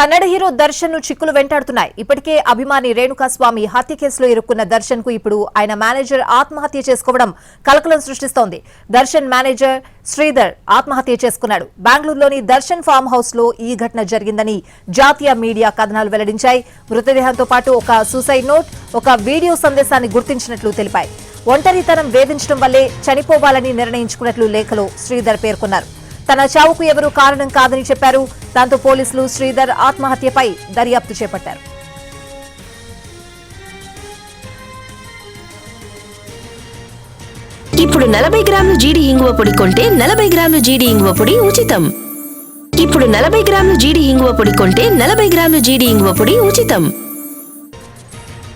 Kannada hero దర్శన్ను చిక్కులు వెంటాడుతున్నాయి. ఇప్పటికే అభిమాని రేణుకాస్వామి హత్య కేసులో ఇరుక్కున్న దర్శన్కు ఇప్పుడు ఆయన మేనేజర్ ఆత్మహత్య చేసుకోవడం కలకలం సృష్టిస్తోంది. దర్శన్ మేనేజర్ శ్రీధర్ ఆత్మహత్య చేసుకున్నాడు. బెంగళూరులోని దర్శన్ ఫామ్ హౌస్లో ఈ ఘటన జరిగిందని జాతీయ మీడియా కథనాలు వెల్లడించాయి. మృతదేహంతో పాటు ఒక సూసైడ్ నోట్ ఒక వీడియో సందేశాన్ని గుర్తించినట్లు తెలిపాయి. ఒంటరితనం వేధించడం వల్లే చనిపోవాలని నిర్ణయించుకున్నట్లు లేఖలో శ్రీధర్ పేర్కొన్నారు. తన చావుకు ఎవరూ కారణం కాదని చెప్పారు. దాంతో పోలీసులు శ్రీధర్ ఆత్మహత్యపై దర్యాప్తు చేపట్టారు. ఇప్పుడు నలభై గ్రాముల జీడి ఇంగువ పొడి కొంటే నలభై గ్రాముల జీడి ఇంగువ పొడి ఉచితం. ఇప్పుడు నలభై గ్రాముల జీడి ఇంగువ పొడి కొంటే నలభై గ్రాముల జీడి ఇంగువ పొడి ఉచితం.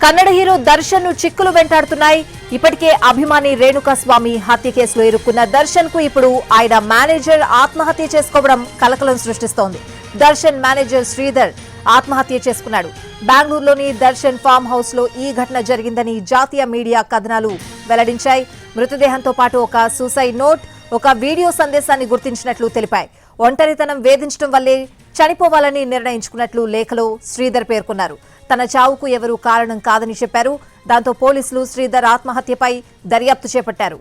కన్నడ హీరో దర్శన్ను చిక్కులు వెంటాడుతున్నాయి. ఇప్పటికే అభిమాని రేణుకాస్వామి హత్య కేసులో ఇరుక్కున్న దర్శన్కు ఇప్పుడు ఆయన మేనేజర్ ఆత్మహత్య చేసుకోవడం కలకలం సృష్టిస్తోంది. దర్శన్ మేనేజర్ శ్రీధర్ ఆత్మహత్య చేసుకున్నాడు. బెంగళూరులోని దర్శన్ ఫామ్ హౌస్లో ఈ ఘటన జరిగిందని జాతీయ మీడియా కథనాలు వెల్లడించాయి. మృతదేహంతో పాటు ఒక సూసైడ్ నోట్ ఒక వీడియో సందేశాన్ని గుర్తించినట్లు తెలిపాయి. ఒంటరితనం వేధించడం వల్లే చనిపోవాలని నిర్ణయించుకున్నట్లు లేఖలో శ్రీధర్ పేర్కొన్నారు. తన చావుకు ఎవరూ కారణం కాదని చెప్పారు. దాంతో పోలీసులు శ్రీధర్ ఆత్మహత్యపై దర్యాప్తు చేపట్టారు.